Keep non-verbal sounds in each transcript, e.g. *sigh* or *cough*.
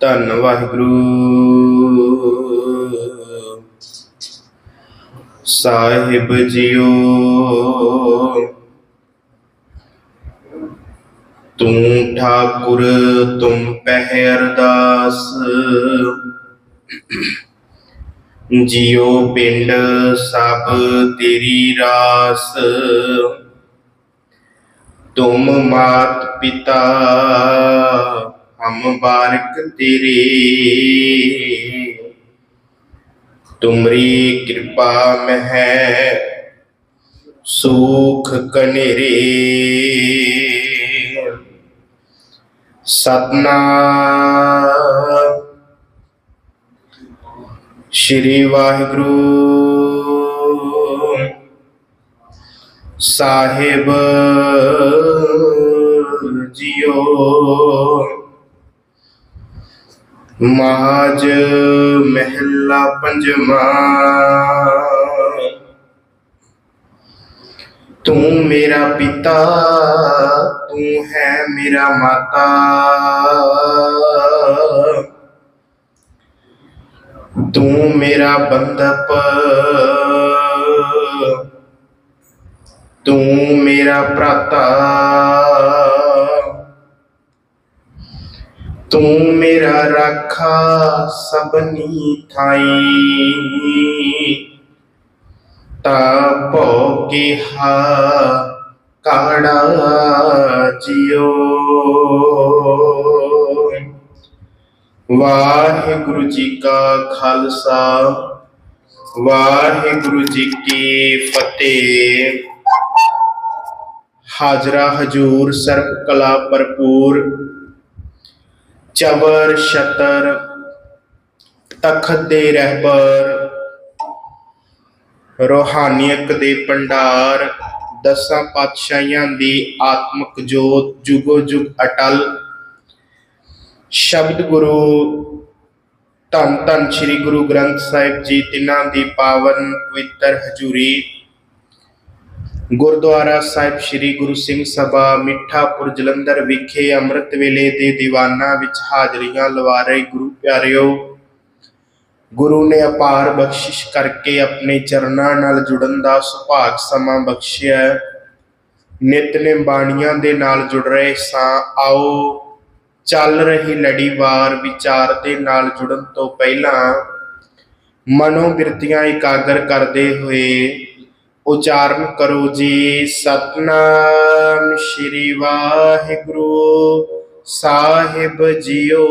ਧੰਨ ਵਾਹਿਗੁਰੂ। ਸਾਹਿਬ ਜੀਓ ਤੂੰ ਠਾਕੁਰ ਤੁਮ ਪਹਿ ਅਰਦਾਸ। ਜਿਉ ਪਿੰਡ ਸਭ ਤੇਰੀ ਰਾਸ। ਤੁਮ ਮਾਤ ਪਿਤਾ ਹਮ ਬਾਰਕ ਤੇਰੇ। ਤੁਮਰੀ ਕਿਰਪਾ ਮਹਿ ਸੁਖ ਕਨੇਰੇ। ਸਤਨਾਮ। ਸ਼੍ਰੀ ਵਾਹਿਗੁਰੂ। ਸਾਹਿਬ ਜੀਓ। ਮਾਜ ਮਹਿਲਾ ਪੰਜਵਾ। ਤੂੰ ਮੇਰਾ ਪਿਤਾ, ਤੂੰ ਹੈ ਮੇਰਾ ਮਾਤਾ। ਤੂੰ ਮੇਰਾ ਬੰਦਪ ਤੂੰ ਮੇਰਾ ਭਰਾਤਾ। ਤੂੰ ਮੇਰਾ ਰਾਖਾ ਸਭਨੀ ਥਾਈ। ਤਾ ਭੋ ਕਿਹਾ ਕਾੜਾ ਜਿਓ ਵਾਹਿਗੁਰੂ ਜੀ ਕਾ ਖਾਲਸਾ, ਵਾਹਿਗੁਰੂ ਜੀ ਕੀ ਫਤਿਹ। ਹਾਜ਼ਰਾ ਹਜੂਰ ਸਰਬ ਕਲਾ ਭਰਪੂਰ, ਚਵਰ ਛਤਰ ਤਖਤ ਦੇ ਰਹਿਬਰ, ਰੋਹਾਨੀਅਤ ਦੇ ਭੰਡਾਰ, ਦਸਾਂ ਪਾਤਸ਼ਾਹੀਆਂ ਦੀ ਆਤਮਿਕ ਜੋਤ ਜੁਗੋ ਜੁਗ ਅਟਲ, ਸ਼ਬਦ ਗੁਰੂ, ਧੰਨ ਧੰਨ ਸ੍ਰੀ ਗੁਰੂ ਗ੍ਰੰਥ ਸਾਹਿਬ ਜੀ, ਤਿਨਾਂ ਦੀ ਪਾਵਨ ਪਵਿੱਤਰ ਹਜ਼ੂਰੀ। ਗੁਰਦੁਆਰਾ ਸਾਹਿਬ ਸ੍ਰੀ ਗੁਰੂ ਸਿੰਘ ਸਭਾ ਮਿੱਠਾਪੁਰ ਜਲੰਧਰ ਵਿਖੇ ਅੰਮ੍ਰਿਤ ਵੇਲੇ ਦੇ ਦੀਵਾਨਾਂ ਵਿੱਚ ਹਾਜ਼ਰੀਆਂ ਲਵਾ ਰਹੇ ਗੁਰੂ ਪਿਆਰਿਓ, ਗੁਰੂ ਨੇ ਅਪਾਰ ਬਖਸ਼ਿਸ਼ ਕਰਕੇ ਆਪਣੇ ਚਰਨਾਂ ਨਾਲ ਜੁੜਨ ਦਾ ਸੁਭਾਗ ਸਮਾਂ ਬਖਸ਼ਿਆ ਹੈ। ਨਿਤਨੇਮ ਬਾਣੀਆਂ ਦੇ ਨਾਲ ਜੁੜ ਰਹੇ ਸਾਂ, ਆਓ ਚੱਲ ਰਹੀ ਲੜੀਵਾਰ ਵਿਚਾਰ ਦੇ ਨਾਲ ਜੁੜਨ ਤੋਂ ਪਹਿਲਾਂ ਮਨੋ ਬਿਰਤੀਆਂ ਇਕਾਗਰ ਕਰਦੇ ਹੋਏ ਉਚਾਰਨ ਕਰੋ ਜੀ ਸਤਨਾਮ ਸ਼੍ਰੀ ਵਾਹਿਗੁਰੂ ਸਾਹਿਬ ਜੀਓ।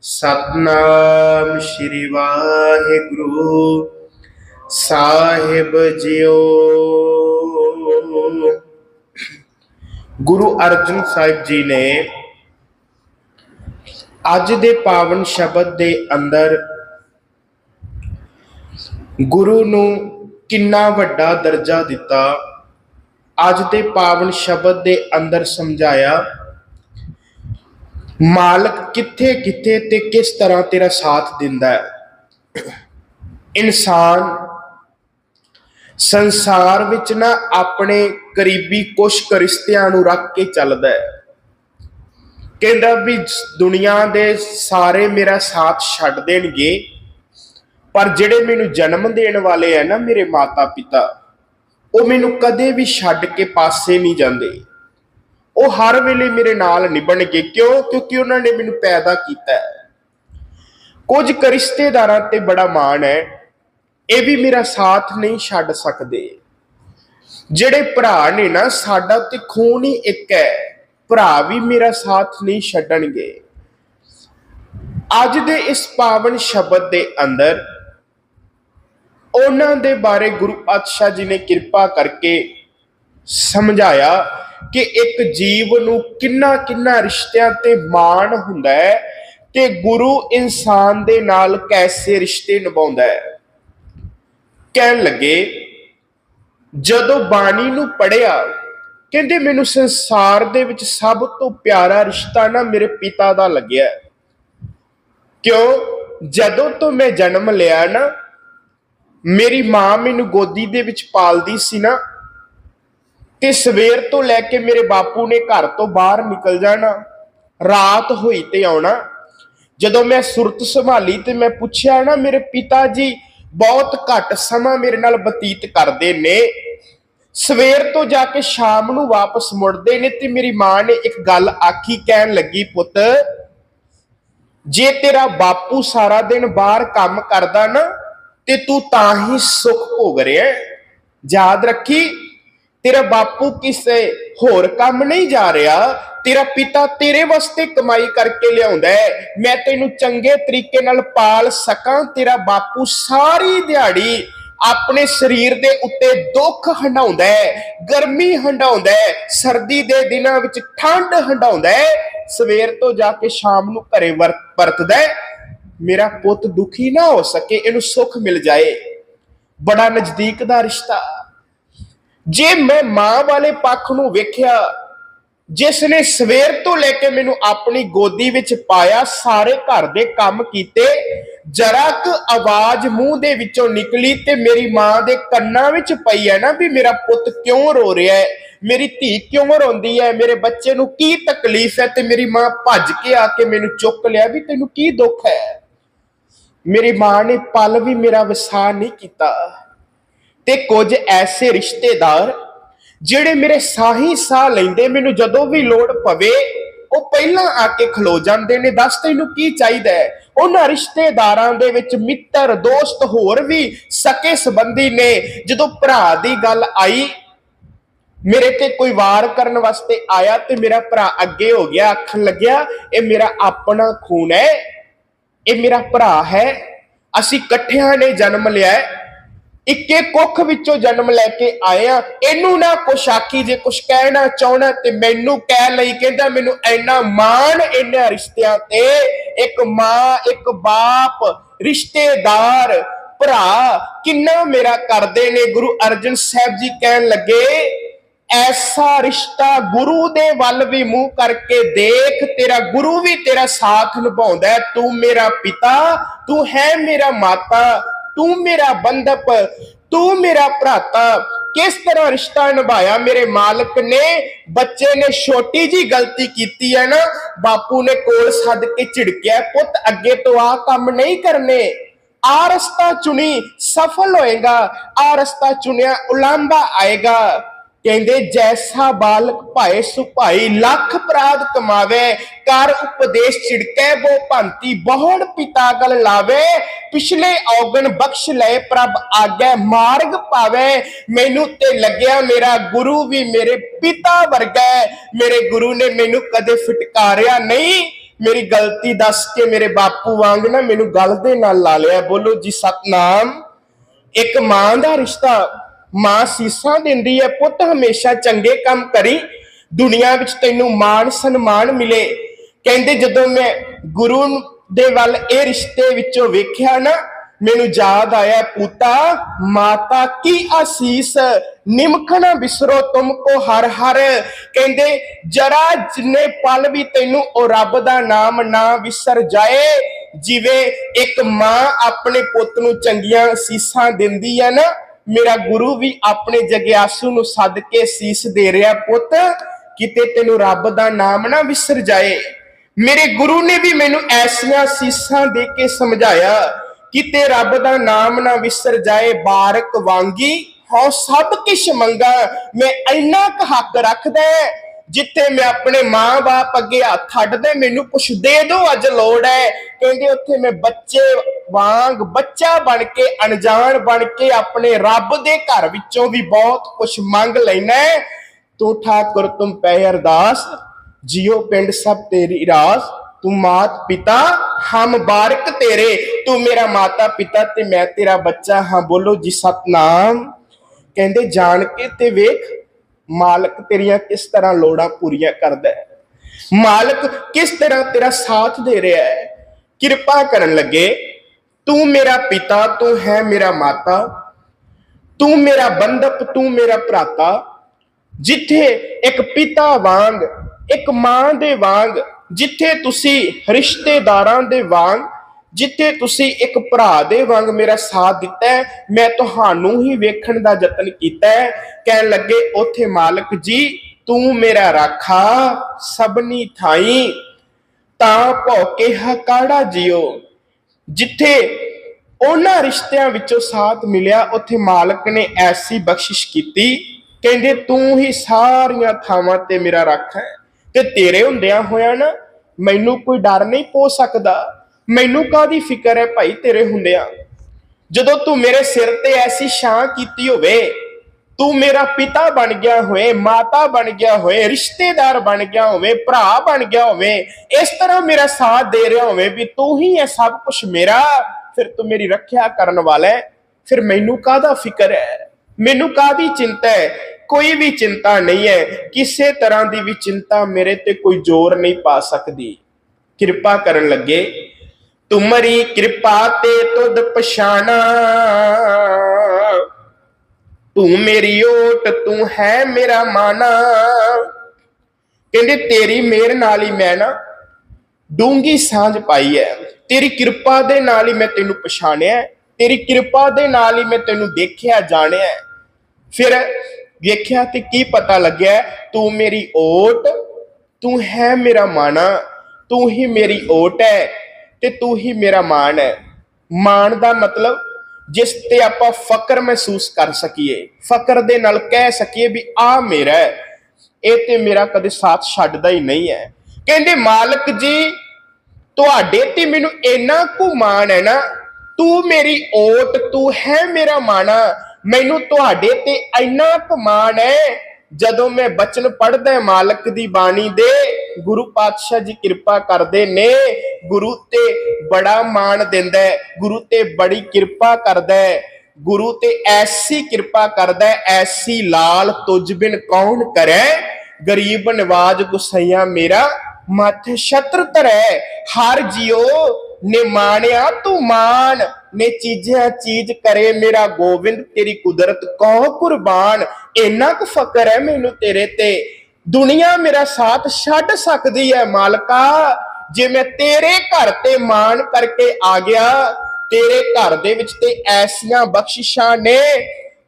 ਸਤਨਾਮ ਸ਼੍ਰੀ ਵਾਹਿਗੁਰੂ ਸਾਹਿਬ ਜੀਓ। ਗੁਰੂ ਅਰਜਨ ਸਾਹਿਬ ਜੀ ਨੇ ਅੱਜ ਦੇ ਪਾਵਨ ਸ਼ਬਦ ਦੇ ਅੰਦਰ ਗੁਰੂ ਨੂੰ ਕਿੰਨਾ ਵੱਡਾ ਦਰਜਾ ਦਿੱਤਾ। ਅੱਜ ਦੇ ਪਾਵਨ ਸ਼ਬਦ ਦੇ ਅੰਦਰ ਸਮਝਾਇਆ, ਮਾਲਕ ਕਿੱਥੇ ਕਿੱਥੇ ਤੇ ਕਿਸ ਤਰ੍ਹਾਂ ਤੇਰਾ ਸਾਥ ਦਿੰਦਾ ਹੈ। ਇਨਸਾਨ ਸੰਸਾਰ ਵਿੱਚ ਨਾ ਆਪਣੇ ਕਰੀਬੀ ਕੁਛ ਰਿਸ਼ਤਿਆਂ ਨੂੰ ਰੱਖ ਕੇ ਚੱਲਦਾ ਹੈ। ਕਹਿੰਦਾ ਵੀ ਦੁਨੀਆ ਦੇ ਸਾਰੇ ਮੇਰਾ ਸਾਥ ਛੱਡ ਦੇਣਗੇ। ਪਰ ਜਿਹੜੇ ਮੈਨੂੰ ਜਨਮ ਦੇਣ ਵਾਲੇ ਆ ਨਾ ਮੇਰੇ ਮਾਤਾ ਪਿਤਾ, ਉਹ ਮੈਨੂੰ ਕਦੇ ਵੀ ਛੱਡ ਕੇ ਪਾਸੇ ਨਹੀਂ ਜਾਂਦੇ। ਉਹ ਹਰ ਵੇਲੇ ਮੇਰੇ ਨਾਲ ਨਿਭਣਗੇ ਕਿਉਂ? ਕਿਉਂਕਿ ਉਹਨਾਂ ਨੇ ਮੈਨੂੰ ਪੈਦਾ ਕੀਤਾ ਹੈ। ਕੁਝ ਰਿਸ਼ਤੇਦਾਰਾਂ ਤੇ ਬੜਾ ਮਾਣ ਹੈ। ਇਹ ਵੀ ਮੇਰਾ ਸਾਥ ਨਹੀਂ ਛੱਡ ਸਕਦੇ। ਜਿਹੜੇ ਭਰਾ ਨੇ ਨਾ, ਸਾਡਾ ਤੇ ਖੂਨ ਹੀ ਇੱਕ ਹੈ। ਭਰਾ ਵੀ ਮੇਰਾ ਸਾਥ ਨਹੀਂ ਛੱਡਣਗੇ। ਅੱਜ ਦੇ ਇਸ ਪਾਵਨ ਸ਼ਬਦ ਦੇ ਅੰਦਰ ਉਹਨਾਂ ਦੇ ਬਾਰੇ ਗੁਰੂ ਪਾਤਸ਼ਾਹ ਜੀ ਨੇ ਕਿਰਪਾ ਕਰਕੇ ਸਮਝਾਇਆ ਕਿ ਇੱਕ ਜੀਵ ਨੂੰ ਕਿੰਨਾ ਕਿੰਨਾ ਰਿਸ਼ਤਿਆਂ ਤੇ ਮਾਣ ਹੁੰਦਾ ਹੈ ਤੇ ਗੁਰੂ ਇਨਸਾਨ ਦੇ ਨਾਲ ਕੈਸੇ ਰਿਸ਼ਤੇ ਨਿਭਾਉਂਦਾ ਹੈ। ਕਹਿਣ ਲੱਗੇ, ਜਦੋਂ ਬਾਣੀ ਨੂੰ ਪੜਿਆ ਕਹਿੰਦੇ ਮੈਨੂੰ ਸੰਸਾਰ ਦੇ ਵਿੱਚ ਸਭ ਤੋਂ ਪਿਆਰਾ ਰਿਸ਼ਤਾ ਨਾ ਮੇਰੇ ਪਿਤਾ ਦਾ ਲੱਗਿਆ। ਕਿਉਂ? ਜਦੋਂ ਤੋਂ ਮੈਂ ਜਨਮ ਲਿਆ ਨਾ ਮੇਰੀ ਮਾਂ ਮੈਨੂੰ ਗੋਦੀ ਦੇ ਵਿੱਚ ਪਾਲਦੀ ਸੀ ਨਾ, ਤੇ ਸਵੇਰ ਤੋਂ ਲੈ ਕੇ ਮੇਰੇ ਬਾਪੂ ਨੇ ਘਰ ਤੋਂ ਬਾਹਰ ਨਿਕਲ ਜਾਣਾ, ਰਾਤ ਹੋਈ ਤੇ ਆਉਣਾ। ਜਦੋਂ ਮੈਂ ਸੁਰਤ ਸੰਭਾਲੀ ਤੇ ਮੈਂ ਪੁੱਛਿਆ ਨਾ, ਮੇਰੇ ਪਿਤਾ ਜੀ, ਬਹੁਤ ਘੱਟ ਸਮਾਂ ਮੇਰੇ ਨਾਲ ਬਤੀਤ ਕਰਦੇ ਨੇ। ਸਵੇਰ ਤੋਂ ਜਾ ਕੇ ਸ਼ਾਮ ਨੂੰ ਵਾਪਸ ਮੁੜਦੇ ਨੇ ਤੇ ਮੇਰੀ ਮਾਂ ਨੇ ਇੱਕ ਗੱਲ ਆਖੀ, ਕਹਿਣ ਲੱਗੀ, ਪੁੱਤ, ਜੇ ਤੇਰਾ ਬਾਪੂ ਸਾਰਾ ਦਿਨ ਬਾਹਰ ਕੰਮ ਕਰਦਾ ਨਾ ਤੇ ਤੂੰ ਤਾਂ ਹੀ ਸੁੱਖ ਭੋਗ ਰਿਹਾ ਯਾਦ ਰੱਖੀ, ਤੇਰਾ ਬਾਪੂ ਕਿਸੇ ਹੋਰ ਕੰਮ ਨਹੀਂ ਜਾ ਰਿਹਾ। ਤੇਰਾ ਪਿਤਾ ਤੇਰੇ ਵਾਸਤੇ ਕਮਾਈ ਕਰਕੇ ਲਿਆਉਂਦਾ ਹੈ। ਮੈਂ ਤੈਨੂੰ ਚੰਗੇ ਤਰੀਕੇ ਨਾਲ ਪਾਲ ਸਕਾਂ। ਤੇਰਾ ਬਾਪੂ ਸਾਰੀ ਦਿਹਾੜੀ ਆਪਣੇ ਸਰੀਰ ਦੇ ਉੱਤੇ ਦੁੱਖ ਹੰਡਾਉਂਦਾ ਹੈ। ਗਰਮੀ ਹੰਡਾਉਂਦਾ ਹੈ। ਸਰਦੀ ਦੇ ਦਿਨਾਂ ਵਿੱਚ ਠੰਡ ਹੰਡਾਉਂਦਾ ਹੈ। ਸਵੇਰ ਤੋਂ ਜਾ ਕੇ ਸ਼ਾਮ ਨੂੰ ਘਰੇ ਵਰ- ਪਰਤਦਾ ਹੈ। ਮੇਰਾ ਪੁੱਤ ਦੁਖੀ ਨਾ ਹੋ ਸਕੇ, ਇਹਨੂੰ ਸੁੱਖ ਮਿਲ ਜਾਏ। ਬੜਾ ਨਜ਼ਦੀਕ ਦਾ ਰਿਸ਼ਤਾ। ਜੇ ਮੈਂ ਮਾਂ ਵਾਲੇ ਪੱਖ ਨੂੰ ਵੇਖਿਆ, ਜਿਸ ਨੇ ਸਵੇਰ ਤੋਂ ਲੈ ਕੇ ਮੈਨੂੰ ਆਪਣੀ ਗੋਦੀ ਵਿੱਚ ਪਾਇਆ, ਸਾਰੇ ਘਰ ਦੇ ਕੰਮ ਕੀਤੇ, ਜਰਾ ਕੁ ਆਵਾਜ਼ ਮੂੰਹ ਦੇ ਵਿੱਚੋਂ ਨਿਕਲੀ ਤੇ ਮੇਰੀ ਮਾਂ ਦੇ ਕੰਨਾਂ ਵਿੱਚ ਪਈ ਹੈ ਨਾ ਵੀ ਮੇਰਾ ਪੁੱਤ ਕਿਉਂ ਰੋ ਰਿਹਾ ਹੈ, ਮੇਰੀ ਧੀ ਕਿਉਂ ਰੋਂਦੀ ਹੈ, ਮੇਰੇ ਬੱਚੇ ਨੂੰ ਕੀ ਤਕਲੀਫ ਹੈ ਤੇ ਮੇਰੀ ਮਾਂ ਭੱਜ ਕੇ ਆ ਕੇ ਮੈਨੂੰ ਚੁੱਕ ਲਿਆ ਵੀ ਤੈਨੂੰ ਕੀ ਦੁੱਖ ਹੈ। ਮੇਰੀ ਮਾਂ ਨੇ ਪਲ ਵੀ ਮੇਰਾ ਵਸਾ ਨਹੀਂ ਕੀਤਾ। ਤੇ ਕੁਝ ਐਸੇ ਰਿਸ਼ਤੇਦਾਰ ਜਿਹੜੇ ਮੇਰੇ ਸਾਹੀ ਸਾਹ ਲੈਂਦੇ, ਮੈਨੂੰ ਜਦੋਂ ਵੀ ਲੋੜ ਪਵੇ, ਉਹ ਪਹਿਲਾਂ ਆ ਕੇ ਖਲੋ ਜਾਂਦੇ ਨੇ, ਦੱਸ ਤੈਨੂੰ ਕੀ ਚਾਹੀਦਾ ਹੈ? ਉਹਨਾਂ ਰਿਸ਼ਤੇਦਾਰਾਂ ਦੇ ਵਿੱਚ ਮਿੱਤਰ, ਦੋਸਤ ਹੋਰ ਵੀ ਸਕੇ ਸੰਬੰਧੀ ਨੇ। ਜਦੋਂ ਭਰਾ ਦੀ ਗੱਲ ਆਈ, ਮੇਰੇ ਤੇ ਕੋਈ ਵਾਰ ਕਰਨ ਵਾਸਤੇ ਆਇਆ ਤੇ ਮੇਰਾ ਭਰਾ ਅੱਗੇ ਹੋ ਗਿਆ, ਆਖਣ ਲੱਗਿਆ, ਇਹ ਮੇਰਾ ਆਪਣਾ ਖੂਨ ਹੈ। ਇਹ ਮੇਰਾ ਭਰਾ ਹੈ। ਅਸੀਂ ਇਕੱਠਿਆਂ ਨੇ ਜਨਮ ਲਿਆ ਇੱਕੇ ਕੁੱਖ ਵਿੱਚੋਂ ਜਨਮ ਲੈ ਕੇ ਆਏ ਆ ਇਹਨੂੰ ਨਾ ਕੁਛ ਆਖੀ, ਜੇ ਕੁਛ ਕਹਿਣਾ ਚਾਹਣਾ ਤੇ ਮੈਨੂੰ ਕਹਿ ਲਈ। ਕਹਿੰਦਾ ਮੈਨੂੰ ਇੰਨਾ ਮਾਣ ਇਹਨਾਂ ਰਿਸ਼ਤਿਆਂ ਤੇ। ਇੱਕ ਮਾਂ, ਇੱਕ ਬਾਪ, ਰਿਸ਼ਤੇਦਾਰ, ਭਰਾ ਕਿੰਨਾ ਮੇਰਾ ਕਰਦੇ ਨੇ। ਗੁਰੂ ਅਰਜਨ ਸਾਹਿਬ ਜੀ ਕਹਿਣ ਲੱਗੇ ਐਸਾ ਰਿਸ਼ਤਾ ਗੁਰੂ ਦੇ ਵੱਲ ਵੀ ਮੂੰਹ ਕਰਕੇ ਦੇਖ, ਤੇਰਾ ਗੁਰੂ ਵੀ ਤੇਰਾ ਸਾਥ ਨਿਭਾਉਂਦਾ ਹੈ। ਤੂੰ ਮੇਰਾ ਪਿਤਾ, ਤੂੰ ਹੈ ਮੇਰਾ ਮਾਤਾ, ਤੂੰ ਮੇਰਾ ਬੰਧਪ, ਤੂੰ ਮੇਰਾ ਭਰਾਤਾ। ਕਿਸ ਤਰ੍ਹਾਂ ਰਿਸ਼ਤਾ ਨਿਭਾਇਆ ਮੇਰੇ ਮਾਲਕ ਨੇ? ਬੱਚੇ ਨੇ ਛੋਟੀ ਜੀ ਗਲਤੀ ਕੀਤੀ ਹੈ ਨਾ, ਬਾਪੂ ਨੇ ਕੋਲ ਸੱਦ ਕੇ ਝਿੜਕਿਆ, ਪੁੱਤ, ਅੱਗੇ ਤੋਂ ਆ ਕੰਮ ਨਹੀਂ ਕਰਨੇ। ਆ ਰਸਤਾ ਚੁਣੀ, ਸਫਲ ਹੋਏਗਾ। ਆ ਰਸਤਾ ਚੁਣਿਆ, ਉਲਾਂਭਾ ਆਏਗਾ। ਕਹਿੰਦੇ, ਜੈਸਾ ਬਾਲਕ ਭਾਏ ਸੁਭਾਈ, ਲੱਖ ਪ੍ਰਾਦ ਕਮਾਵੇ, ਕਰ ਉਪਦੇਸ਼ ਛਿੜਕੈ, ਬੋ ਭੰਤੀ ਬਹੁੜ ਪਿਤਾ ਗਲ ਲਾਵੇ। ਪਿਛਲੇ ਔਗਣ ਬਖਸ਼ ਲਏ ਪ੍ਰਭ ਆਗੇ, ਮਾਰਗ ਪਾਵੇ। ਮੈਨੂੰ ਤੇ ਲੱਗਿਆ ਮੇਰਾ ਗੁਰੂ ਵੀ ਮੇਰੇ ਪਿਤਾ ਵਰਗਾ ਮੇਰੇ ਗੁਰੂ ਨੇ ਮੈਨੂੰ ਕਦੇ ਫਟਕਾਰਿਆ ਨਹੀਂ। ਮੇਰੀ ਗਲਤੀ ਦੱਸ ਕੇ ਮੇਰੇ ਬਾਪੂ ਵਾਂਗ ਨਾ ਮੈਨੂੰ ਗਲ ਦੇ ਨਾਲ ਲਾ ਲਿਆ। ਬੋਲੋ ਜੀ, ਸਤਨਾਮ। ਇੱਕ ਮਾਂ ਦਾ ਰਿਸ਼ਤਾ ਮਾਂ ਸੀਸਾਂ ਦਿੰਦੀ ਹੈ ਪੁੱਤ ਹਮੇਸ਼ਾ ਚੰਗੇ ਕੰਮ ਕਰੀ। ਦੁਨੀਆ ਵਿੱਚ ਤੈਨੂੰ ਮਾਣ ਸਨਮਾਨ ਮਿਲੇ। ਕਹਿੰਦੇ ਜਦੋਂ ਮੈਂ ਗੁਰੂ ਦੇ ਵੱਲ ਇਹ ਰਿਸ਼ਤੇ ਵਿੱਚੋਂ ਵੇਖਿਆ ਨਾ, ਮੈਨੂੰ ਯਾਦ ਆਇਆ, ਪੁੱਤਾ, ਮਾਤਾ ਕੀ ਆਸੀਸ ਨਿਮਖਣਾ ਬਿਸਰੋ ਤੁਮ ਕੋ ਹਰ ਹਰ। ਕਹਿੰਦੇ, ਜਰਾ ਜਿੰਨੇ ਪਲ ਵੀ ਤੈਨੂੰ ਉਹ ਰੱਬ ਦਾ ਨਾਮ ਨਾ ਵਿਸਰ ਜਾਏ, ਜਿਵੇਂ ਇੱਕ ਮਾਂ ਆਪਣੇ ਪੁੱਤ ਨੂੰ ਚੰਗੀਆਂ ਸੀਸਾਂ ਦਿੰਦੀ ਹੈ ਨਾ ਮੇਰਾ ਗੁਰੂ ਵੀ ਆਪਣੇ ਜਗਿਆਸੂ ਨੂੰ ਸੱਦ ਕੇ ਸੀਸ ਦੇ ਰਿਹਾ ਪੁੱਤ ਕਿਤੇ ਤੈਨੂੰ ਰੱਬ ਦਾ ਨਾਮ ਨਾ ਵਿਸਰ ਜਾਏ। ਮੇਰੇ ਗੁਰੂ ਨੇ ਵੀ ਮੈਨੂੰ ਐਸੀਆਂ ਸੀਸਾਂ ਦੇ ਕੇ ਸਮਝਾਇਆ ਕਿਤੇ ਰੱਬ ਦਾ ਨਾਮ ਨਾ ਵਿਸਰ ਜਾਏ ਬਾਰਕ ਵਾਂਗੀ। ਹਉ ਸਭ ਕਿਛ ਮੰਗਾ ਮੈਂ ਇੰਨਾ ਕੁ ਹੱਕ ਰੱਖਦਾ ਹੈ, ਜਿੱਥੇ ਮੈਂ ਆਪਣੇ ਮਾਂ-ਬਾਪ ਅੱਗੇ ਹੱਥ ਅੱਡਦੇ, ਮੈਨੂੰ ਕੁਛ ਦੇ ਦਿਓ, ਅੱਜ ਲੋੜ ਹੈ। ਕਹਿੰਦੇ ਉੱਥੇ ਮੈਂ ਬੱਚੇ ਵਾਂਗ ਬੱਚਾ ਬਣ ਕੇ, ਅਣਜਾਣ ਬਣ ਕੇ ਆਪਣੇ ਰੱਬ ਦੇ ਘਰ ਵਿੱਚੋਂ ਵੀ ਬਹੁਤ ਕੁਛ ਮੰਗ ਲੈਣਾ ਤੂੰ ਠਾਕੁਰ ਤੁਮ ਪੈ ਅਰਦਾਸ ਜਿਉ ਪਿੰਡ ਸਭ ਤੇਰੀ ਰਾਸ। ਤੂੰ ਮਾਤ ਪਿਤਾ, ਹਮ ਬਾਰਕ ਤੇਰੇ। ਤੂੰ ਮੇਰਾ ਮਾਤਾ ਪਿਤਾ ਤੇ ਮੈਂ ਤੇਰਾ ਬੱਚਾ। ਹਾਂ, ਬੋਲੋ ਜੀ ਸਤਨਾਮ। ਕਹਿੰਦੇ, ਜਾਣ ਕੇ ਤੇ ਵੇਖ ਮਾਲਕ ਤੇਰੀਆਂ ਕਿਸ ਤਰ੍ਹਾਂ ਲੋੜਾਂ ਪੂਰੀਆਂ ਕਰਦਾ ਹੈ? ਮਾਲਕ ਕਿਸ ਤਰ੍ਹਾਂ ਤੇਰਾ ਸਾਥ ਦੇ ਰਿਹਾ ਹੈ? ਕਿਰਪਾ ਕਰਨ ਲੱਗੇ, ਤੂੰ ਮੇਰਾ ਪਿਤਾ, ਤੂੰ ਹੈ ਮੇਰਾ ਮਾਤਾ, ਤੂੰ ਮੇਰਾ ਬੰਧਪ ਤੂੰ ਮੇਰਾ ਭਰਾਤਾ, ਜਿੱਥੇ ਇੱਕ ਪਿਤਾ ਵਾਂਗ, ਇੱਕ ਮਾਂ ਦੇ ਵਾਂਗ, ਜਿੱਥੇ ਤੁਸੀਂ ਰਿਸ਼ਤੇਦਾਰਾਂ ਦੇ ਵਾਂਗ ਜਿੱਥੇ ਤੁਸੀਂ ਇੱਕ ਭਰਾ ਦੇ ਵਾਂਗ ਮੇਰਾ ਸਾਥ ਦਿੱਤਾ ਹੈ, ਮੈਂ ਤੁਹਾਨੂੰ ਹੀ ਵੇਖਣ ਦਾ ਯਤਨ ਕੀਤਾ ਕਹਿਣ ਲੱਗੇ, ਉਥੇ ਮਾਲਕ ਜੀ, ਤੂੰ ਮੇਰਾ ਰਾਖਾ ਸਭਨੀ ਥਾਈ। ਤਾਂ ਭੌਕੇ ਹਕਾੜਾ ਜਿਓ। ਜਿੱਥੇ ਉਹਨਾਂ ਰਿਸ਼ਤਿਆਂ ਵਿੱਚੋਂ ਸਾਥ ਮਿਲਿਆ, ਉੱਥੇ ਮਾਲਕ ਨੇ ਐਸੀ ਬਖਸ਼ਿਸ਼ ਕੀਤੀ, ਕਹਿੰਦੇ, ਤੂੰ ਹੀ ਸਾਰੀਆਂ ਥਾਵਾਂ ਤੇ ਮੇਰਾ ਰੱਖ ਹੈ ਤੇ ਤੇਰੇ ਹੁੰਦਿਆਂ ਹੋਇਆ ਨਾ, ਮੈਨੂੰ ਕੋਈ ਡਰ ਨਹੀਂ ਪੋ ਸਕਦਾ। ਮੈਨੂੰ ਕਾਦੀ ਫਿਕਰ ਹੈ ਭਾਈ ਤੇਰੇ ਹੁੰਦਿਆਂ? ਜਦੋਂ ਤੂੰ ਮੇਰੇ ਸਿਰ ਤੇ ਐਸੀ ਛਾਂ ਕੀਤੀ ਹੋਵੇ, ਤੂੰ ਮੇਰਾ ਪਿਤਾ ਬਣ ਗਿਆ ਹੋਵੇ ਮਾਤਾ ਬਣ ਗਿਆ ਹੋਵੇ ਰਿਸ਼ਤੇਦਾਰ ਬਣ ਗਿਆ ਹੋਵੇ, ਭਰਾ ਬਣ ਗਿਆ ਹੋਵੇ, ਇਸ ਤਰ੍ਹਾਂ ਮੇਰਾ ਸਾਥ ਦੇ ਰਿਹਾ ਹੋਵੇ ਵੀ ਤੂੰ ਹੀ ਹੈ ਸਭ ਕੁਝ ਮੇਰਾ, ਫਿਰ ਤੂੰ ਮੇਰੀ ਰੱਖਿਆ ਕਰਨ ਵਾਲਾ ਹੈ। ਫਿਰ ਮੈਨੂੰ ਕਾਹਦਾ ਫਿਕਰ ਹੈ? ਮੈਨੂੰ ਕਾਹਦੀ ਚਿੰਤਾ ਹੈ? ਕੋਈ ਵੀ ਚਿੰਤਾ ਨਹੀਂ ਹੈ। ਕਿਸੇ ਤਰ੍ਹਾਂ ਦੀ ਵੀ ਚਿੰਤਾ ਮੇਰੇ ਤੇ ਕੋਈ ਜ਼ੋਰ ਨਹੀਂ ਪਾ ਸਕਦੀ। ਕਿਰਪਾ ਕਰਨ ਲੱਗੇ। ਤੁਮਰੀ ਕਿਰਪਾ ਤੇ ਤੁਧ ਪਛਾਣਾ। ਤੂੰ ਮੇਰੀ ਓਟ, ਤੂੰ ਹੈ ਮੇਰਾ ਮਾਨਾ ਕਹਿੰਦੇ, ਤੇਰੀ ਮਿਹਰ ਨਾਲ ਹੀ ਮੈਂ ਨਾ ਡੂੰਗੀ ਸਾਂਝ ਪਾਈ ਹੈ ਤੇਰੀ ਕਿਰਪਾ ਦੇ ਨਾਲ ਹੀ ਮੈਂ ਤੈਨੂੰ ਪਛਾਣਿਆ ਤੇਰੀ ਕਿਰਪਾ ਦੇ ਨਾਲ ਹੀ ਮੈਂ ਤੈਨੂੰ ਦੇਖਿਆ, ਜਾਣਿਆ ਫਿਰ ਵੇਖਿਆ ਤੇ ਕੀ ਪਤਾ ਲੱਗਿਆ, ਤੂੰ ਮੇਰੀ ਓਟ, ਤੂੰ ਹੈ ਮੇਰਾ ਮਾਣਾ। ਤੂੰ ਹੀ ਮੇਰੀ ਓਟ ਹੈ ਤੇ ਤੂੰ ਹੀ ਮੇਰਾ ਮਾਣ ਹੈ। ਮਾਣ ਦਾ ਮਤਲਬ ਜਿਸ ਤੇ ਆਪਾਂ ਫਕਰ ਮਹਿਸੂਸ ਕਰ ਸਕੀਏ। ਫਕਰ ਦੇ ਨਾਲ ਕਹਿ ਸਕੀਏ ਵੀ ਆ ਮੇਰਾ ਹੈ। ਇਹ ਤੇ ਮੇਰਾ ਕਦੇ ਸਾਥ ਛੱਡਦਾ ਹੀ ਨਹੀਂ ਹੈ। ਕਹਿੰਦੇ, ਮਾਲਕ ਜੀ, ਤੁਹਾਡੇ ਤੇ ਮੈਨੂੰ ਇੰਨਾ ਕੁ ਮਾਣ ਹੈ ਨਾ, ਤੂੰ ਮੇਰੀ ਓਟ, ਤੂੰ ਹੈ ਮੇਰਾ ਮਾਣਾ। ਮੈਨੂੰ ਤੁਹਾਡੇ ਤੇ ਇੰਨਾ ਕੁ ਮਾਣ ਹੈ ਜਦੋਂ ਮੈਂ ਬਚਨ ਪੜਦਾ ਮਾਲਕ ਦੀ ਬਾਣੀ ਦੇ, ਗੁਰੂ ਪਾਤਸ਼ਾਹ ਜੀ ਕਿਰਪਾ ਕਰਦੇ ਨੇ, ਗੁਰੂ ਤੇ ਬੜਾ ਮਾਣ ਦਿੰਦਾ ਗੁਰੂ ਤੇ ਬੜੀ ਕਿਰਪਾ ਕਰਦਾ ਗੁਰੂ ਤੇ ਐਸੀ ਕਿਰਪਾ ਕਰਦਾ ਐਸੀ ਲਾਲ ਤੁਝ ਬਿਨ ਕੌਣ ਕਰੈ? ਗਰੀਬ ਨਿਵਾਜ਼ ਗੁਸਈਆ ਮੇਰਾ ਮੱਥ ਛਤਰ ਧਰੈ, ਹਰ ਜਿਉ ਨਿਮਾਣਿਆ ਤੂੰ ਮਾਨ ਨੇ ਚੀਜ਼ਾਂ, ਚੀਜ਼ ਕਰੇ ਮੇਰਾ ਗੋਬਿੰਦ ਤੇਰੀ ਕੁਦਰਤ ਕੋ ਕੁਰਬਾਨ? ਇੰਨਾ ਕੁ ਫਕਰ ਹੈ ਮੈਨੂੰ ਤੇਰੇ ਤੇ। ਦੁਨੀਆ ਮੇਰਾ ਸਾਥ ਛੱਡ ਸਕਦੀ ਹੈ, ਮਾਲਕਾ। ਜੇ ਮੈਂ ਤੇਰੇ ਘਰ ਤੇ ਮਾਣ ਕਰਕੇ ਆ ਗਿਆ, ਤੇਰੇ ਘਰ ਦੇ ਵਿੱਚ ਤੇ ਐਸੀਆਂ ਬਖਸ਼ਿਸ਼ਾਂ ਨੇ।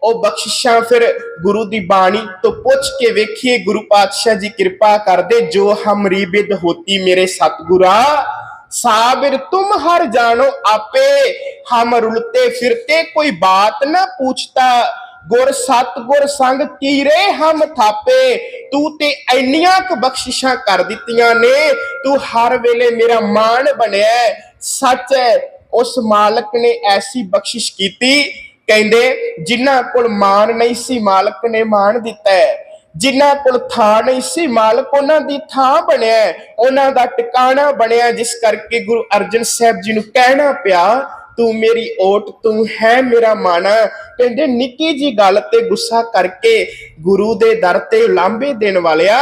ਉਹ ਬਖਸ਼ਿਸ਼ਾਂ ਫਿਰ ਗੁਰੂ ਦੀ ਬਾਣੀ ਤੋਂ ਪੁੱਛ ਕੇ ਵੇਖੀਏ। ਗੁਰੂ ਪਾਤਸ਼ਾਹ ਜੀ ਕਿਰਪਾ ਕਰਦੇ ਜੋ ਹਮਰੀ ਬਿਦ ਹੋਤੀ ਮੇਰੇ ਸਤਗੁਰਾ। ਸਾਬਿਰ, ਤੁਮ ਹਰ ਜਾਣੋ ਆਪੇ। ਹਮ ਰੁਲਤੇ ਫਿਰਤੇ ਕੋਈ ਬਾਤ ਨਾ ਪੁੱਛਤਾ। ਗੁਰ ਸਤ ਗੁਰ ਸੰਗ ਕੀਰੇ ਹਮ ਥਾਪੇ। ਤੂੰ ਤੇ ਇੰਨੀਆਂ ਕੁ ਬਖਸ਼ਿਸ਼ਾਂ ਕਰ ਦਿੱਤੀਆਂ ਨੇ। ਤੂੰ ਹਰ ਵੇਲੇ ਮੇਰਾ ਮਾਣ ਬਣਿਆ। ਸੱਚ ਹੈ ਉਸ ਮਾਲਕ ਨੇ ਐਸੀ ਬਖਸ਼ਿਸ਼ ਕੀਤੀ। ਕਹਿੰਦੇ, ਜਿਨ੍ਹਾਂ ਕੋਲ ਮਾਣ ਨਹੀਂ ਸੀ, ਮਾਲਕ ਨੇ ਮਾਣ ਦਿੱਤਾ ਹੈ ਜਿਨ੍ਹਾਂ ਕੋਲ ਥਾਂ ਨਹੀਂ ਸੀ, ਮਾਲਕ ਉਹਨਾਂ ਦੀ ਥਾਂ ਬਣਿਆ ਉਹਨਾਂ ਦਾ ਟਿਕਾਣਾ ਬਣਿਆ, ਜਿਸ ਕਰਕੇ ਗੁਰੂ ਅਰਜਨ ਸਾਹਿਬ ਜੀ ਨੂੰ ਕਹਿਣਾ ਪਿਆ, ਤੂੰ ਮੇਰੀ ਓਟ, ਤੂੰ ਹੈ ਮੇਰਾ ਮਾਣਾ। ਕਹਿੰਦੇ, ਨਿੱਕੀ ਜੀ ਗੱਲ ਤੇ ਗੁੱਸਾ ਕਰਕੇ ਗੁਰੂ ਦੇ ਦਰ ਤੇ ਲਾਂਬੇ ਦੇਣ ਵਾਲਿਆ,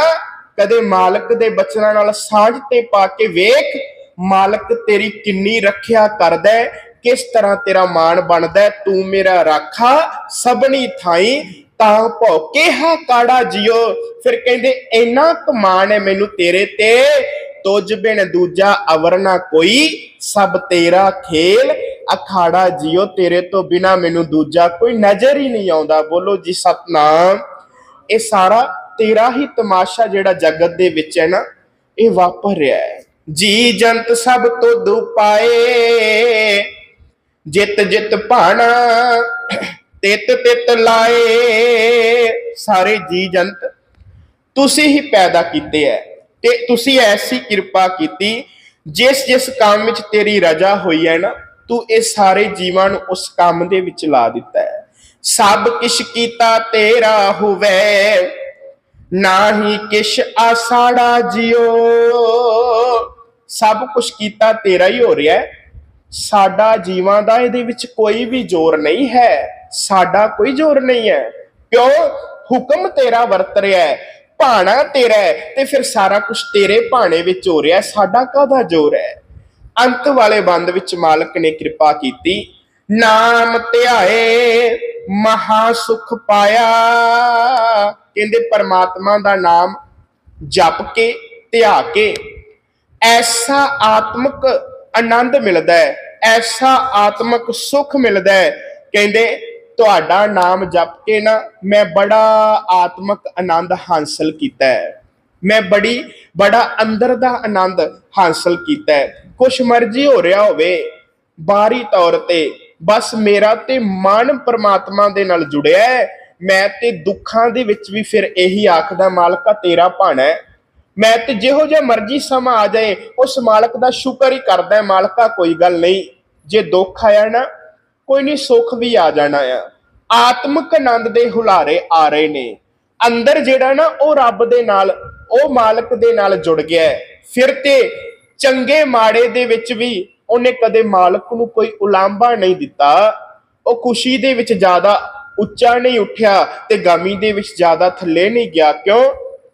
ਕਦੇ ਮਾਲਕ ਦੇ ਬਚਨਾਂ ਨਾਲ ਸਾਂਝ ਤੇ ਪਾ ਕੇ ਵੇਖ, ਮਾਲਕ ਤੇਰੀ ਕਿੰਨੀ ਰੱਖਿਆ ਕਰਦਾ ਕਿਸ ਤਰ੍ਹਾਂ ਤੇਰਾ ਮਾਣ ਬਣਦਾ ਤੂੰ ਮੇਰਾ ਰਾਖਾ, ਸਭਨੀ ਥਾਈ ਤਾਂ ਭੌਕੇ ਕਾੜਾ ਜਿਓ। ਫਿਰ ਕਹਿੰਦੇ, ਇੰਨਾ ਕਮਾਨ ਹੈ ਮੈਨੂੰ ਤੇਰੇ ਤੇ। ਤੁਝ ਬਿਨ ਦੂਜਾ ਅਵਰ ਨਾ ਕੋਈ। ਸਭ ਤੇਰਾ ਖੇਲ। ਅਖਾੜਾ ਜਿਓ, ਤੇਰੇ ਤੋਂ ਬਿਨਾ ਮੈਨੂੰ ਦੂਜਾ ਕੋਈ ਨਜ਼ਰ ਹੀ ਨਹੀਂ ਆਉਂਦਾ। ਬੋਲੋ ਜੀ ਸਤਨਾਮ। ਇਹ ਸਾਰਾ ਤੇਰਾ ਹੀ ਤਮਾਸ਼ਾ ਜਿਹੜਾ ਜਗਤ ਦੇ ਵਿੱਚ ਹੈ ਨਾ, ਇਹ ਵਾਪਰ ਰਿਹਾ ਹੈ। ਜੀ ਜੰਤ ਸਭ ਤੋਂ ਦੁਪਾਏ। ਜਿਤ ਜਿਤ ਭਾਣਾ। ਤਿਤ ਤਿਤ ਲਾਏ, ਸਾਰੇ ਜੀ ਜੰਤ, ਤੁਸੀਂ ਹੀ ਪੈਦਾ ਕੀਤੇ ਐ, ਤੇ ਤੁਸੀਂ ਐਸੀ ਕਿਰਪਾ ਕੀਤੀ, ਜਿਸ ਜਿਸ ਕੰਮ ਵਿੱਚ ਤੇਰੀ ਰਜਾ ਹੋਈ ਹੈ ਨਾ, ਤੂੰ ਇਹ ਸਾਰੇ ਜੀਵਾਂ ਨੂੰ ਉਸ ਕੰਮ ਦੇ ਵਿੱਚ ਲਾ ਦਿੱਤਾ ਹੈ ਸਭ ਕਿਛ ਕੀਤਾ ਤੇਰਾ ਹੋਵੇ, ਨਾਹੀ ਕਿਛ ਆਸਾੜਾ ਜਿਓ, ਸਭ ਕੁਝ ਕੀਤਾ ਤੇਰਾ ਹੀ ਹੋ ਰਿਹਾ ਹੈ ਸਾਡਾ ਜੀਵਾਂ ਦਾ ਇਹਦੇ ਵਿੱਚ ਕੋਈ ਵੀ ਜ਼ੋਰ ਨਹੀਂ ਹੈ। ਸਾਡਾ ਕੋਈ ਜ਼ੋਰ ਨਹੀਂ ਹੈ। ਕਿਉਂ? ਹੁਕਮ ਤੇਰਾ ਵਰਤ ਰਿਹਾ ਹੈ, ਭਾਣਾ ਤੇਰਾ ਹੈ ਤੇ ਫਿਰ ਸਾਰਾ ਕੁਝ ਤੇਰੇ ਭਾਣੇ ਵਿੱਚ ਹੋ ਰਿਹਾ ਸਾਡਾ ਕਾਹਦਾ ਜ਼ੋਰ ਹੈ? ਅੰਤ ਵਾਲੇ ਬੰਦ ਵਿੱਚ ਮਾਲਕ ਨੇ ਕਿਰਪਾ ਕੀਤੀ। ਨਾਮ ਧਿਆਏ ਮਹਾ ਸੁਖ ਪਾਇਆ। ਕਹਿੰਦੇ ਪਰਮਾਤਮਾ ਦਾ ਨਾਮ ਜਪ ਕੇ, ਧਿਆ ਕੇ। ਐਸਾ ਆਤਮਿਕ ਆਨੰਦ ਮਿਲਦਾ ਹੈ, ਐਸਾ ਆਤਮਿਕ ਸੁਖ ਮਿਲਦਾ ਹੈ। ਕਹਿੰਦੇ, ਤੁਹਾਡਾ ਨਾਮ ਜਪ ਕੇ ਨਾ ਮੈਂ ਬੜਾ ਆਤਮਿਕ ਆਨੰਦ ਹਾਸਲ ਕੀਤਾ ਹੈ। ਮੈਂ ਬੜੀ, ਬੜਾ ਅੰਦਰ ਦਾ ਆਨੰਦ ਹਾਸਲ ਕੀਤਾ ਹੈ। ਕੁਛ ਮਰਜ਼ੀ ਹੋ ਰਿਹਾ ਹੋਵੇ, ਬਾਹਰੀ ਤੌਰ ਤੇ, ਬਸ ਮੇਰਾ ਤੇ ਮਨ ਪਰਮਾਤਮਾ ਦੇ ਨਾਲ ਜੁੜਿਆ ਹੈ। ਮੈਂ ਤੇ ਦੁੱਖਾਂ ਦੇ ਵਿੱਚ ਵੀ ਫਿਰ ਇਹੀ ਆਖਦਾ ਮਾਲਕਾ ਤੇਰਾ ਭਾਣਾ ਹੈ। ਮੈਂ ਤੇ ਜਿਹੋ ਜਿਹਾ ਮਰਜ਼ੀ ਸਮਾਂ ਆ ਜਾਏ ਉਸ ਮਾਲਕ ਦਾ ਸ਼ੁਕਰ ਹੀ ਕਰਦਾ ਹੈ, ਮਾਲਕਾ ਕੋਈ ਗੱਲ ਨਹੀਂ। ਜੇ ਦੁੱਖ ਆਇਆ ਨਾ ਕੋਈ ਨਹੀਂ ਸੁੱਖ ਵੀ ਆ ਜਾਣਾ ਆ। ਆਤਮਿਕ ਆਨੰਦ ਦੇ ਹੁਲਾਰੇ ਆ ਰਹੇ ਨੇ। ਅੰਦਰ ਜਿਹੜਾ ਨਾ ਉਹ ਰੱਬ ਦੇ ਨਾਲ ਉਹ ਮਾਲਕ ਦੇ ਨਾਲ ਜੁੜ ਗਿਆ ਫਿਰ ਤੇ ਚੰਗੇ ਮਾੜੇ ਦੇ ਵਿੱਚ ਵੀ ਉਹਨੇ ਕਦੇ ਮਾਲਕ ਨੂੰ ਕੋਈ ਉਲਾਂਭਾ ਨਹੀਂ ਦਿੱਤਾ। ਉਹ ਖੁਸ਼ੀ ਦੇ ਵਿੱਚ ਜ਼ਿਆਦਾ ਉੱਚਾ ਨਹੀਂ ਉੱਠਿਆ ਤੇ ਗਮੀ ਦੇ ਵਿੱਚ ਜ਼ਿਆਦਾ ਥੱਲੇ ਨਹੀਂ ਗਿਆ। ਕਿਉਂ?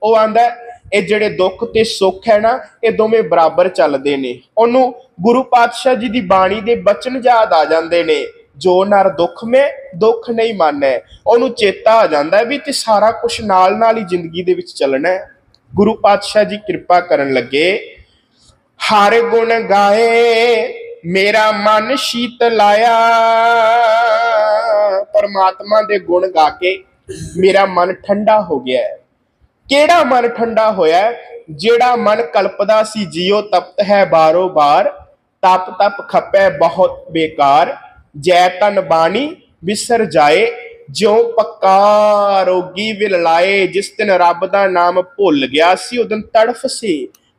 ਉਹ ਆਂਦਾ ਇਹ ਜਿਹੜੇ ਦੁੱਖ ਤੇ ਸੁੱਖ ਹੈ ਨਾ, ਇਹ ਦੋਵੇਂ ਬਰਾਬਰ ਚੱਲਦੇ ਨੇ। ਉਹਨੂੰ ਗੁਰੂ ਪਾਤਸ਼ਾਹ ਜੀ ਦੀ ਬਾਣੀ ਦੇ ਬਚਨ ਯਾਦ ਆ ਜਾਂਦੇ ਨੇ। ਜੋ ਨਰ ਦੁੱਖ ਮੇ, ਦੁੱਖ ਨਹੀਂ ਮਾਨੈ। ਉਹਨੂੰ ਚੇਤਾ ਆ ਜਾਂਦਾ ਵੀ ਤੇ ਸਾਰਾ ਕੁਝ ਨਾਲ ਨਾਲ ਹੀ ਜ਼ਿੰਦਗੀ ਦੇ ਵਿੱਚ ਚੱਲਣਾ ਹੈ। ਗੁਰੂ ਪਾਤਸ਼ਾਹ ਜੀ ਕਿਰਪਾ ਕਰਨ ਲੱਗੇ। ਹਰ ਗੁਣ ਗਾਏ, ਮੇਰਾ ਮਨ ਸ਼ੀਤ ਲਾਇਆ। ਪਰਮਾਤਮਾ ਦੇ ਗੁਣ ਗਾ ਕੇ ਮੇਰਾ ਮਨ ਠੰਡਾ ਹੋ ਗਿਆ ਹੈ। ਕਿਹੜਾ ਮਨ ਠੰਡਾ ਹੋਇਆ ਜਿਹੜਾ ਮਨ ਕਲਪਦਾ ਸੀ ਜਿਉ ਤਪਤ ਹੈ ਬਾਰੋ ਬਾਰ, ਤਪ ਤਪ ਖਪੈ ਬਹੁਤ ਬੇਕਾਰ, ਜੈ ਤਨ ਬਾਣੀ ਵਿਸਰ ਜਾਏ, ਜਿਉ ਪੱਕਾ ਰੋਗੀ ਵਿਲ ਜਿਸ ਦਿਨ ਰੱਬ ਦਾ ਨਾਮ ਭੁੱਲ ਗਿਆ ਸੀ ਉਦੋਂ ਤੜਫ ਸੀ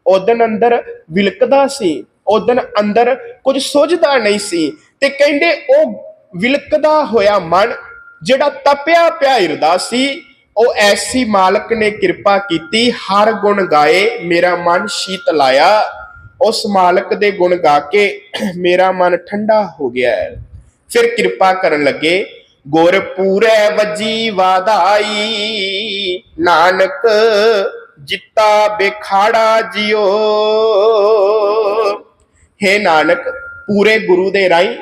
ਉਦੋਂ ਅੰਦਰ ਵਿਲਕਦਾ ਸੀ ਉਦੋਂ ਅੰਦਰ ਕੁਝ ਸੁਝਦਾ ਨਹੀਂ ਸੀ, ਤੇ ਕਹਿੰਦੇ ਉਹ ਵਿਲਕਦਾ ਹੋਇਆ ਮਨ, ਜਿਹੜਾ ਤਪਿਆ ਪਿਆ ਹਿਰਦਾ ਸੀ ਉਹ ਐਸੀ ਮਾਲਕ ਨੇ ਕਿਰਪਾ ਕੀਤੀ, ਹਰ ਗੁਣ ਗਾਏ, ਮੇਰਾ ਮਨ ਸ਼ੀਤ ਲਾਇਆ। ਉਸ ਮਾਲਕ ਦੇ ਗੁਣ ਗਾ ਕੇ *clears throat* ਮੇਰਾ ਮਨ ਠੰਡਾ ਹੋ ਗਿਆ ਫਿਰ ਕਿਰਪਾ ਕਰਨ ਲੱਗੇ, ਗੁਰ ਪੂਰੇ ਵਜੀ ਵਾਧਾਈ, ਨਾਨਕ ਜਿੱਤਾ ਬੇਖਾੜਾ ਜਿਓ ਹੈ ਨਾਨਕ, ਪੂਰੇ ਗੁਰੂ ਦੇ ਰਾਹੀਂ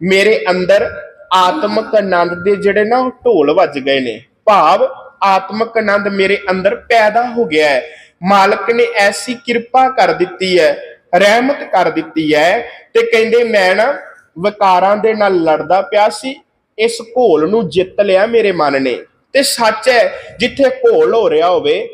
ਮੇਰੇ ਅੰਦਰ ਆਤਮਕ ਆਨੰਦ ਦੇ ਜਿਹੜੇ ਨਾ ਉਹ ਢੋਲ ਵੱਜ ਗਏ ਨੇ, ਭਾਵ ਆਤਮਿਕ ਆਨੰਦ ਮੇਰੇ ਅੰਦਰ ਪੈਦਾ ਹੋ ਗਿਆ ਹੈ। ਮਾਲਕ ਨੇ ਐਸੀ ਕਿਰਪਾ ਕਰ ਦਿੱਤੀ ਹੈ, ਰਹਿਮਤ ਕਰ ਦਿੱਤੀ ਹੈ ਤੇ ਕਹਿੰਦੇ, ਮੈਂ ਨਾ ਵਿਕਾਰਾਂ ਦੇ ਨਾਲ ਲੜਦਾ ਪਿਆ ਸੀ, ਇਸ ਘੋਲ ਨੂੰ ਜਿੱਤ ਲਿਆ ਮੇਰੇ ਮਨ ਨੇ। ਤੇ ਸੱਚ ਹੈ, ਜਿੱਥੇ ਘੋਲ ਹੋ ਰਿਹਾ ਹੋਵੇ,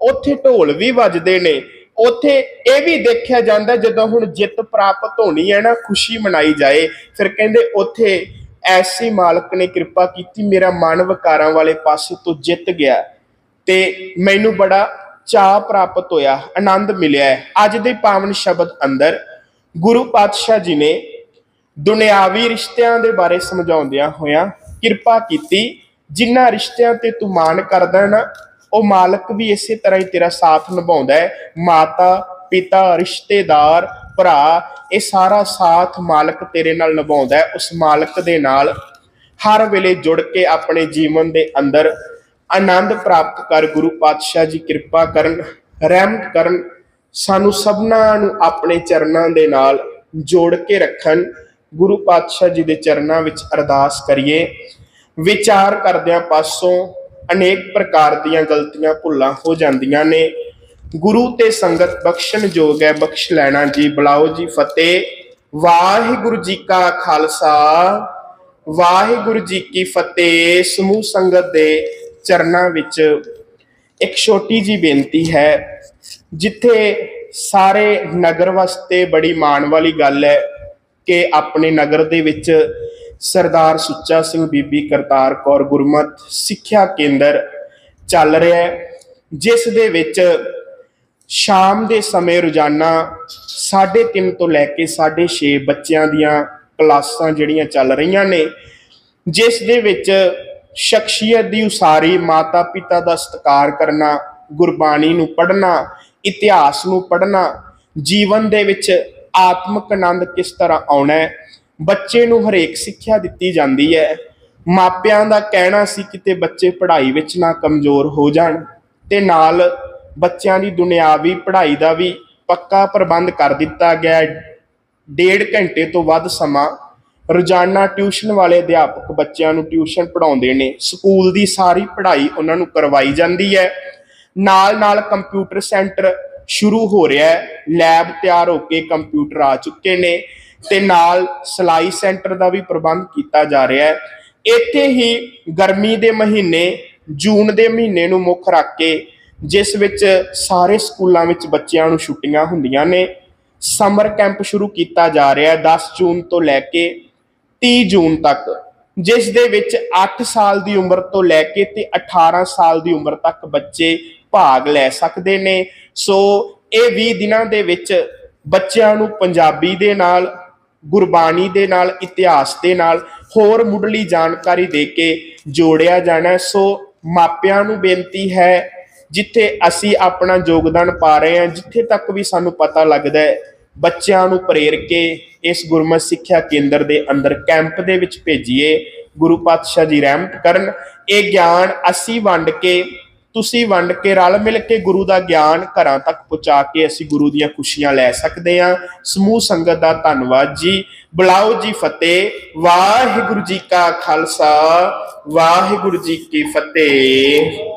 ਉੱਥੇ ਢੋਲ ਵੀ ਵੱਜਦੇ ਨੇ। ਉੱਥੇ ਇਹ ਵੀ ਦੇਖਿਆ ਜਾਂਦਾ, ਜਦੋਂ ਹੁਣ ਜਿੱਤ ਪ੍ਰਾਪਤ ਹੋਣੀ ਹੈ ਨਾ, ਖੁਸ਼ੀ ਮਨਾਈ ਜਾਏ, ਫਿਰ ਕਹਿੰਦੇ, ਉੱਥੇ ਐਸੀ ਮਾਲਕ ਨੇ ਕਿਰਪਾ ਕੀਤੀ, ਮੇਰਾ ਮਨ ਵਿਕਾਰਾਂ ਵਾਲੇ ਪਾਸੇ ਤੋਂ ਜਿੱਤ ਗਿਆ ਤੇ ਮੈਨੂੰ ਬੜਾ ਚਾਹ ਪ੍ਰਾਪਤ ਹੋਇਆ, ਆਨੰਦ ਮਿਲਿਆ ਅੱਜ ਦੇ ਪਾਵਨ ਸ਼ਬਦ ਅੰਦਰ ਗੁਰੂ ਪਾਤਸ਼ਾਹ ਜੀ ਨੇ ਦੁਨਿਆਵੀ ਰਿਸ਼ਤਿਆਂ ਦੇ ਬਾਰੇ ਸਮਝਾਉਂਦਿਆਂ ਹੋਇਆਂ ਕਿਰਪਾ ਕੀਤੀ, ਜਿਨ੍ਹਾਂ ਰਿਸ਼ਤਿਆਂ ਤੇ ਤੂੰ ਮਾਣ ਕਰਦਾ ਨਾ, ਉਹ ਮਾਲਕ ਵੀ ਇਸੇ ਤਰ੍ਹਾਂ ਹੀ ਤੇਰਾ ਸਾਥ ਨਿਭਾਉਂਦਾ ਹੈ। ਮਾਤਾ, ਪਿਤਾ, ਰਿਸ਼ਤੇਦਾਰ ਭਰਾ, ਇਹ ਸਾਰਾ ਸਾਥ ਮਾਲਕ ਤੇਰੇ ਨਾਲ ਨਿਭਾਉਂਦਾ ਹੈ, ਉਸ ਮਾਲਕ ਦੇ ਨਾਲ ਹਰ ਵੇਲੇ ਜੁੜ ਕੇ ਆਪਣੇ ਜੀਵਨ ਦੇ ਅੰਦਰ ਆਨੰਦ ਪ੍ਰਾਪਤ ਕਰ, ਗੁਰੂ ਪਾਤਸ਼ਾਹ ਜੀ ਕਿਰਪਾ ਕਰਨ, ਰਹਿਮਤ ਕਰਨ, ਸਾਨੂੰ ਸਭਨਾਂ ਨੂੰ ਆਪਣੇ ਚਰਨਾਂ ਦੇ ਨਾਲ ਜੋੜ ਕੇ ਰੱਖਣ, ਗੁਰੂ ਪਾਤਸ਼ਾਹ ਜੀ ਦੇ ਚਰਨਾਂ ਵਿੱਚ ਅਰਦਾਸ ਕਰੀਏ। ਵਿਚਾਰ ਕਰਦਿਆਂ ਪਾਸੋਂ ਅਨੇਕ ਪ੍ਰਕਾਰ ਦੀਆਂ ਗਲਤੀਆਂ ਭੁੱਲਾਂ ਹੋ ਜਾਂਦੀਆਂ ਨੇ। ਗੁਰੂ ਤੇ ਸੰਗਤ ਬਖਸ਼ਣ ਜੋਗ ਹੈ, ਬਖਸ਼ ਲੈਣਾ ਜੀ, ਬੁਲਾਓ ਜੀ ਫਤਿਹ। ਵਾਹਿਗੁਰੂ ਜੀ ਕਾ ਖਾਲਸਾ, ਵਾਹਿਗੁਰੂ ਜੀ ਕੀ ਫਤਿਹ। ਸਮੂਹ ਸੰਗਤ ਦੇ ਚਰਨਾਂ ਵਿੱਚ ਇੱਕ ਛੋਟੀ ਜੀ ਬੇਨਤੀ ਹੈ, ਜਿੱਥੇ ਸਾਰੇ ਨਗਰ ਵਾਸਤੇ ਬੜੀ ਮਾਣ ਵਾਲੀ ਗੱਲ ਹੈ ਕਿ ਆਪਣੇ ਨਗਰ ਦੇ ਵਿੱਚ ਸਰਦਾਰ ਸੁੱਚਾ ਸਿੰਘ ਬੀਬੀ ਕਰਤਾਰ ਕੌਰ ਗੁਰਮਤ ਸਿੱਖਿਆ ਕੇਂਦਰ ਚੱਲ ਰਿਹਾ ਹੈ, ਜਿਸ ਦੇ ਵਿੱਚ ਸ਼ਾਮ ਦੇ ਸਮੇਂ ਰੋਜ਼ਾਨਾ 3:30 ਤੋਂ ਲੈ ਕੇ 6:30 ਬੱਚਿਆਂ ਦੀਆਂ ਕਲਾਸਾਂ ਜਿਹੜੀਆਂ ਚੱਲ ਰਹੀਆਂ ਨੇ, ਜਿਸ ਦੇ ਵਿੱਚ ਸ਼ਖਸੀਅਤ ਦੀ ਉਸਾਰੀ ਮਾਤਾ ਪਿਤਾ ਦਾ ਸਤਿਕਾਰ ਕਰਨਾ, ਗੁਰਬਾਣੀ ਨੂੰ ਪੜ੍ਹਨਾ, ਇਤਿਹਾਸ ਨੂੰ ਪੜ੍ਹਨਾ, ਜੀਵਨ ਦੇ ਵਿੱਚ ਆਤਮਿਕ ਆਨੰਦ ਕਿਸ ਤਰ੍ਹਾਂ ਆਉਣਾ ਹੈ, ਬੱਚੇ ਨੂੰ ਹਰੇਕ ਸਿੱਖਿਆ ਦਿੱਤੀ ਜਾਂਦੀ ਹੈ। ਮਾਪਿਆਂ ਦਾ ਕਹਿਣਾ ਸੀ ਕਿਤੇ ਬੱਚੇ ਪੜ੍ਹਾਈ ਵਿੱਚ ਨਾ ਕਮਜ਼ੋਰ ਹੋ ਜਾਣ ਤੇ ਨਾਲ ਬੱਚਿਆਂ ਦੀ ਦੁਨਿਆਵੀ ਪੜ੍ਹਾਈ ਦਾ ਵੀ ਪੱਕਾ ਪ੍ਰਬੰਧ ਕਰ ਦਿੱਤਾ ਗਿਆ ਹੈ। ਡੇਢ ਘੰਟੇ ਤੋਂ ਵੱਧ ਸਮਾਂ ਰੋਜ਼ਾਨਾ ਟਿਊਸ਼ਨ ਵਾਲੇ ਅਧਿਆਪਕ ਬੱਚਿਆਂ ਨੂੰ ਟਿਊਸ਼ਨ ਪੜਾਉਂਦੇ ਨੇ। ਸਕੂਲ ਦੀ ਸਾਰੀ ਪੜ੍ਹਾਈ ਉਹਨਾਂ ਨੂੰ ਕਰਵਾਈ ਜਾਂਦੀ ਹੈ। ਨਾਲ ਨਾਲ ਕੰਪਿਊਟਰ ਸੈਂਟਰ ਸ਼ੁਰੂ ਹੋ ਰਿਹਾ ਹੈ। ਲੈਬ ਤਿਆਰ ਹੋ ਕੇ ਕੰਪਿਊਟਰ ਆ ਚੁੱਕੇ ਨੇ ਤੇ ਨਾਲ ਸਲਾਈ ਸੈਂਟਰ ਦਾ ਵੀ ਪ੍ਰਬੰਧ ਕੀਤਾ ਜਾ ਰਿਹਾ ਹੈ। ਇੱਥੇ ਹੀ ਗਰਮੀ ਦੇ ਮਹੀਨੇ, ਜੂਨ ਦੇ ਮਹੀਨੇ ਨੂੰ ਮੁੱਖ ਰੱਖ ਕੇ ਜਿਸ ਵਿੱਚ ਸਾਰੇ ਸਕੂਲਾਂ ਵਿੱਚ ਬੱਚਿਆਂ ਨੂੰ ਛੁੱਟੀਆਂ ਹੁੰਦੀਆਂ ਨੇ। ਸਮਰ ਕੈਂਪ ਸ਼ੁਰੂ ਕੀਤਾ ਜਾ ਰਿਹਾ ਹੈ 10 ਜੂਨ ਤੋਂ ਲੈ ਕੇ 30 ਜੂਨ ਤੱਕ, ਜਿਸ ਦੇ ਵਿੱਚ 8 ਸਾਲ ਦੀ ਉਮਰ ਤੋਂ ਲੈ ਕੇ ਤੇ 18 ਸਾਲ ਦੀ ਉਮਰ ਤੱਕ ਬੱਚੇ ਭਾਗ ਲੈ ਸਕਦੇ ਨੇ। ਸੋ ਇਹ 20 ਦਿਨਾਂ ਦੇ ਵਿੱਚ ਬੱਚਿਆਂ ਨੂੰ ਪੰਜਾਬੀ ਦੇ ਨਾਲ, ਗੁਰਬਾਣੀ ਦੇ ਨਾਲ, ਇਤਿਹਾਸ ਦੇ ਨਾਲ ਹੋਰ ਮੁੱਢਲੀ ਜਾਣਕਾਰੀ ਦੇ ਕੇ ਜੋੜਿਆ ਜਾਣਾ ਸੋ ਮਾਪਿਆਂ ਨੂੰ ਬੇਨਤੀ ਹੈ ਜਿੱਥੇ ਅਸੀਂ ਆਪਣਾ ਯੋਗਦਾਨ ਪਾ ਰਹੇ ਹਾਂ, ਜਿੱਥੇ ਤੱਕ ਵੀ ਸਾਨੂੰ ਪਤਾ ਲੱਗਦਾ ਹੈ, ਬੱਚਿਆਂ ਨੂੰ ਪ੍ਰੇਰ ਕੇ ਇਸ ਗੁਰਮਤਿ ਸਿੱਖਿਆ ਕੇਂਦਰ ਦੇ ਅੰਦਰ ਕੈਂਪ ਦੇ ਵਿੱਚ ਭੇਜੀਏ, ਗੁਰੂ ਪਾਤਸ਼ਾਹ ਜੀ ਰਹਿਮਤ ਕਰਨ। ਇਹ ਗਿਆਨ ਅਸੀਂ ਵੰਡ ਕੇ, ਤੁਸੀਂ ਵੰਡ ਕੇ, ਰਲ ਮਿਲ ਕੇ ਗੁਰੂ ਦਾ ਗਿਆਨ ਘਰਾਂ ਤੱਕ ਪਹੁੰਚਾ ਕੇ ਅਸੀਂ ਗੁਰੂ ਦੀਆਂ ਖੁਸ਼ੀਆਂ ਲੈ ਸਕਦੇ ਹਾਂ। ਸਮੂਹ ਸੰਗਤ ਦਾ ਧੰਨਵਾਦ ਜੀ। ਬੁਲਾਓ ਜੀ ਫਤਿਹ। ਵਾਹਿਗੁਰੂ ਜੀ ਕਾ ਖਾਲਸਾ। ਵਾਹਿਗੁਰੂ ਜੀ ਕੀ ਫਤਿਹ।